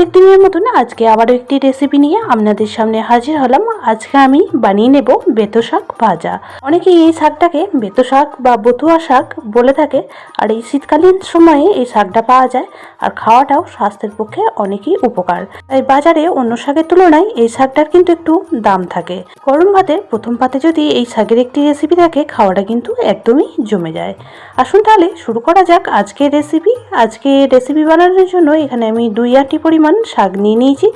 প্রত্যেক দিনের মতন আজকে আবারও একটি রেসিপি নিয়ে আপনাদের সামনে হাজির হলাম। আজকে আমি বানিয়ে নেব বেতো শাক ভাজা। অনেকেই এই শাকটাকে বেতো শাক বা বতুয়া শাক বলে থাকে। আর এই শীতকালীন সময়ে এই শাকটা পাওয়া যায় আর খাওয়াটাও স্বাস্থ্যের পক্ষে অনেকই উপকার। তাই বাজারে অন্য শাকের তুলনায় এই শাকটার কিন্তু একটু দাম থাকে। গরম ভাতের প্রথম পাতে যদি এই শাকের একটি রেসিপি থাকে, খাওয়াটা কিন্তু একদমই জমে যায়। আসুন তাহলে শুরু করা যাক আজকের রেসিপি আজকে রেসিপি বানানোর জন্য এখানে আমি দুই আটি পরিমাণ শাক নিয়ে নিয়েছি।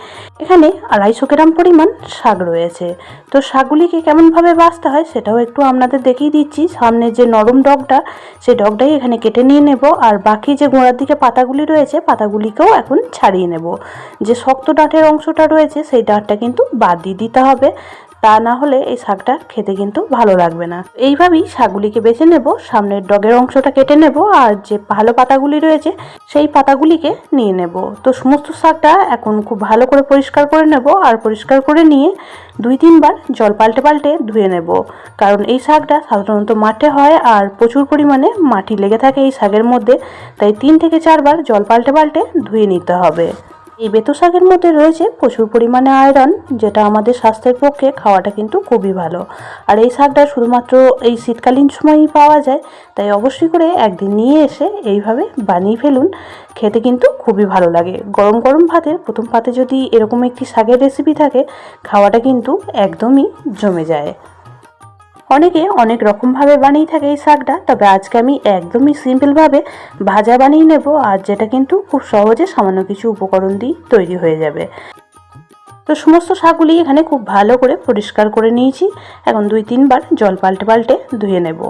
এখানে আড়াইশো গ্রাম পরিমাণ শাক রয়েছে। তো শাকগুলিকে কেমনভাবে বাছতে হয় সেটাও একটু আপনাদের দেখিয়ে দিচ্ছি। সামনে যে নরম ডগটা সেই ডগটাই এখানে কেটে নিয়ে নেব। আর বাকি যে গোড়ার দিকে পাতাগুলি রয়েছে, পাতাগুলিকেও এখন ছাড়িয়ে নেব। যে শক্ত ডাঁটের অংশটা রয়েছে, সেই ডাঁটটা কিন্তু বাদ দিয়ে দিতে হবে। তা না হলে এই শাকটা খেতে কিন্তু ভালো লাগবে না। এইভাবেই শাকগুলিকে বেছে নেব, সামনের ডগের অংশটা কেটে নেব, আর যে ভালো পাতাগুলি রয়েছে সেই পাতাগুলিকে নিয়ে নেব। তো সমস্ত শাকটা এখন খুব ভালো করে পরিষ্কার করে নেব, আর পরিষ্কার করে নিয়ে দুই তিনবার জল পাল্টে পাল্টে ধুয়ে নেব। কারণ এই শাকটা সাধারণত মাঠে হয়, আর প্রচুর পরিমাণে মাটি লেগে থাকে এই শাকের মধ্যে, তাই তিন থেকে চারবার জল পাল্টে পাল্টে ধুয়ে নিতে হবে। এই বেতো শাকের মধ্যে রয়েছে প্রচুর পরিমাণে আয়রন, যেটা আমাদের স্বাস্থ্যের পক্ষে খাওয়াটা কিন্তু খুবই ভালো। আর এই শাকটা শুধুমাত্র এই শীতকালীন সময়ই পাওয়া যায়, তাই অবশ্যই করে একদিন নিয়ে এসে এইভাবে বানিয়ে ফেলুন। খেতে কিন্তু খুবই ভালো লাগে। গরম গরম ভাতের প্রথম পাতে যদি এরকম একটি শাকের রেসিপি থাকে, খাওয়াটা কিন্তু একদমই জমে যায়। অনেকে অনেক রকমভাবে বানিয়ে থাকে এই শাকটা, তবে আজকে আমি একদমই সিম্পলভাবে ভাজা বানিয়ে নেব আর যেটা কিন্তু খুব সহজে সামান্য কিছু উপকরণ দিয়ে তৈরি হয়ে যাবে। তো সমস্ত শাকগুলি এখানে খুব ভালো করে পরিষ্কার করে নিয়েছি। এখন দুই তিনবার জল পাল্টে পাল্টে ধুয়ে নেব।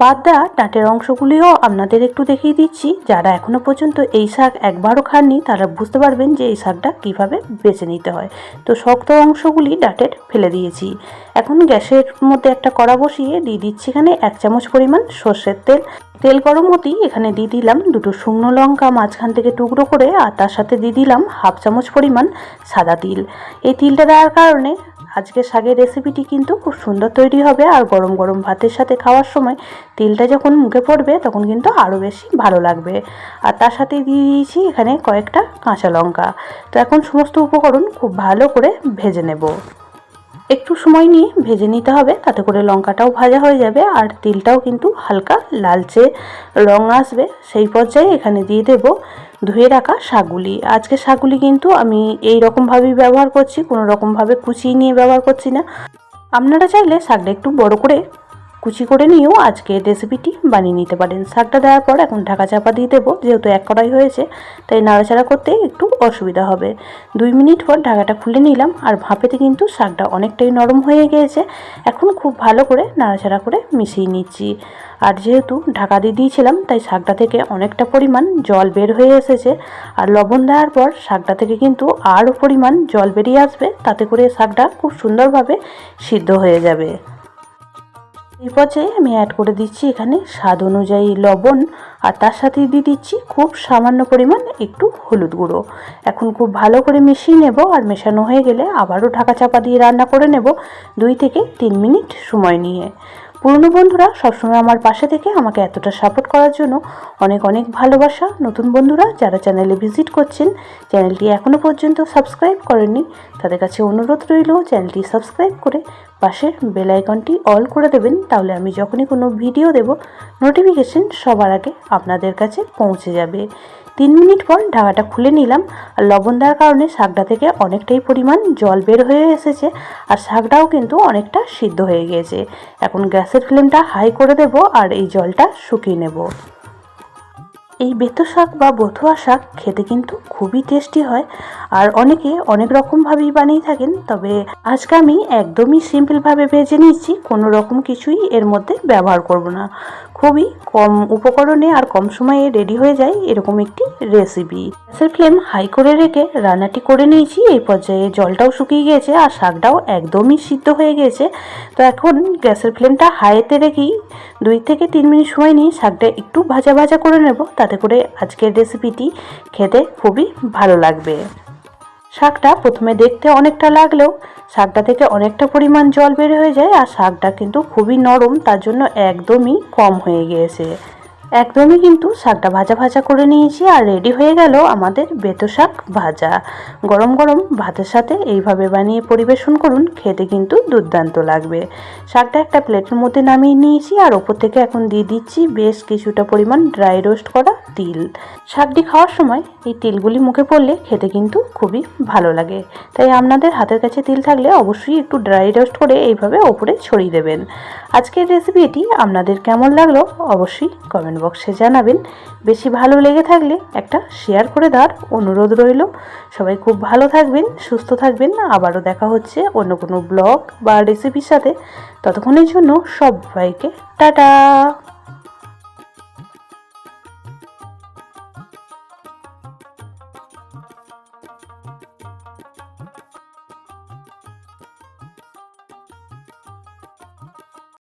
বাদ দেওয়া ডাঁটের অংশগুলিও আপনাদের একটু দেখিয়ে দিচ্ছি। যারা এখনও পর্যন্ত এই শাক একবারও খাননি, তারা বুঝতে পারবেন যে এই শাকটা কীভাবে বেছে নিতে হয়। তো শক্ত অংশগুলি ডাঁটের ফেলে দিয়েছি। এখন গ্যাসের মধ্যে একটা কড়া বসিয়ে দিয়ে দিচ্ছি এখানে এক চামচ পরিমাণ সর্ষের তেল। তেল গরম হতেই এখানে দিয়ে দিলাম দুটো শুকনো লঙ্কা মাঝখান থেকে টুকরো করে, আর তার সাথে দিয়ে দিলাম হাফ চামচ পরিমাণ সাদা তিল। এই তিলটা দেওয়ার কারণে আজকে শাকের রেসিপিটি কিন্তু খুব সুন্দর তৈরি হবে, আর গরম গরম ভাতের সাথে খাওয়ার সময় তিলটা যখন মুখে পড়বে তখন কিন্তু আরও বেশি ভালো লাগবে। আর তার সাথে দিয়ে দিয়েছি এখানে কয়েকটা কাঁচা লঙ্কা। তো এখন সমস্ত উপকরণ খুব ভালো করে ভেজে নেব। একটু সময় নিয়ে ভেজে নিতে হবে, তাতে করে লঙ্কাটাও ভাজা হয়ে যাবে আর তিলটাও কিন্তু হালকা লালচে রং আসবে। সেই পর্যায়ে এখানে দিয়ে দেব ধুয়ে রাখা শাকগুলি আজকে শাকগুলি কিন্তু আমি এই রকমভাবেই ব্যবহার করছি, কোনো রকমভাবে কুচিয়ে নিয়ে ব্যবহার করছি না। আপনারা চাইলে শাকটা একটু বড় করে কুচি করে নিয়েও আজকে রেসিপিটি বানিয়ে নিতে পারেন। শাকটা দেওয়ার পর এখন ঢাকা চাপা দিয়ে দেবো, যেহেতু এক কড়াই হয়েছে, তাই নাড়াচাড়া করতে একটু অসুবিধা হবে। দুই মিনিট পর ঢাকাটা খুলে নিলাম, আর ভাপেতে কিন্তু শাকটা অনেকটাই নরম হয়ে গিয়েছে। এখন খুব ভালো করে নাড়াচাড়া করে মিশিয়ে নিচ্ছি। আর যেহেতু ঢাকা দিয়ে দিয়েছিলাম, তাই শাকটা থেকে অনেকটা পরিমাণ জল বের হয়ে এসেছে। আর লবণ দেওয়ার পর শাকটা থেকে কিন্তু আরও পরিমাণ জল বেরিয়ে আসবে, তাতে করে শাকটা খুব সুন্দরভাবে সিদ্ধ হয়ে যাবে। এই পর্যায়ে আমি অ্যাড করে দিচ্ছি এখানে স্বাদ অনুযায়ী লবণ আর তার সাথে দিয়ে দিচ্ছি খুব সামান্য পরিমাণ একটু হলুদ গুঁড়ো। এখন খুব ভালো করে মিশিয়ে নেব আর মেশানো হয়ে গেলে আবারও ঢাকা চাপা দিয়ে রান্না করে নেব দুই থেকে তিন মিনিট সময় নিয়ে। পুরনো বন্ধুরা, সবসময় আমার পাশে থেকে আমাকে এতটা সাপোর্ট করার জন্য অনেক অনেক ভালোবাসা। নতুন বন্ধুরা, যারা চ্যানেলে ভিজিট করছেন চ্যানেলটি এখনও পর্যন্ত সাবস্ক্রাইব করেননি, তাদের কাছে অনুরোধ রইল চ্যানেলটি সাবস্ক্রাইব করে পাশের বেল আইকনটি অল করে দেবেন। তাহলে আমি যখনই কোনো ভিডিও দেব নোটিফিকেশন সবার আগে আপনাদের কাছে পৌঁছে যাবে। তিন মিনিট পর ঢাকাটা খুলে নিলাম। আর লবণ দেওয়ার কারণে শাকটা থেকে অনেকটাই পরিমাণ জল বের হয়ে এসেছে। আর শাকটাও কিন্তু অনেকটা সিদ্ধ হয়ে গিয়েছে। এখন গ্যাসের ফ্লেমটা হাই করে দেব আর এই জলটা শুকিয়ে নেব। এই বেতো শাক বা বথুয়া শাক খেতে কিন্তু খুবই টেস্টি হয়। আর অনেকে অনেক রকমভাবেই বানিয়ে থাকেন, তবে আজকে আমি একদমই সিম্পলভাবে ভেজে নিচ্ছি কোনো রকম কিছুই এর মধ্যে ব্যবহার করব না। খুবই কম উপকরণে আর কম সময়ে রেডি হয়ে যায় এরকম একটি রেসিপি গ্যাসের ফ্লেম হাই করে রেখে রান্নাটি করে নিয়েছি, এই পর্যায়ে জলটাও শুকিয়ে গিয়েছে আর শাকটাও একদমই সিদ্ধ হয়ে গেছে তো এখন গ্যাসের ফ্লেমটা হাইতে রেখেই দুই থেকে তিন মিনিট সময় নিয়ে শাকটা একটু ভাজা ভাজা করে নেব, তাতে করে আজকের রেসিপিটি খেতে খুবই ভালো লাগবে। শাকটা প্রথমে দেখতে অনেকটা লাগলেও শাকটা থেকে অনেকটা পরিমাণ জল বের হয়ে যায় আর শাকটা কিন্তু খুবই নরম, তার জন্য একদমই কম হয়ে গিয়েছে। একদমই কিন্তু শাকটা ভাজা ভাজা করে নিয়েছি আর রেডি হয়ে গেল আমাদের বেতো শাক ভাজা। গরম গরম ভাতের সাথে এইভাবে বানিয়ে পরিবেশন করুন, খেতে কিন্তু দুর্দান্ত লাগবে। শাকটা একটা প্লেটের মধ্যে নামিয়ে নিয়েছি আর ওপর থেকে এখন দিয়ে দিচ্ছি বেশ কিছুটা পরিমাণ ড্রাই রোস্ট করা তিল। শাকটি খাওয়ার সময় এই তিলগুলি মুখে পড়লে খেতে কিন্তু খুবই ভালো লাগে। তাই আপনাদের হাতের কাছে তিল থাকলে অবশ্যই একটু ড্রাই রোস্ট করে এইভাবে ওপরে ছড়িয়ে দেবেন। আজকের রেসিপিটি আপনাদের কেমন লাগল অবশ্যই কমেন্ট বক্সে জানাবেন। বেশি ভালো লেগে থাকলে একটা শেয়ার করে দেওয়ার অনুরোধ রইল। সবাই খুব ভালো থাকবেন, সুস্থ থাকবেন। আবারও দেখা হচ্ছে অন্য কোনো ব্লগ বা রেসিপির সাথে। ততক্ষণের জন্য সবাইকে টাটা!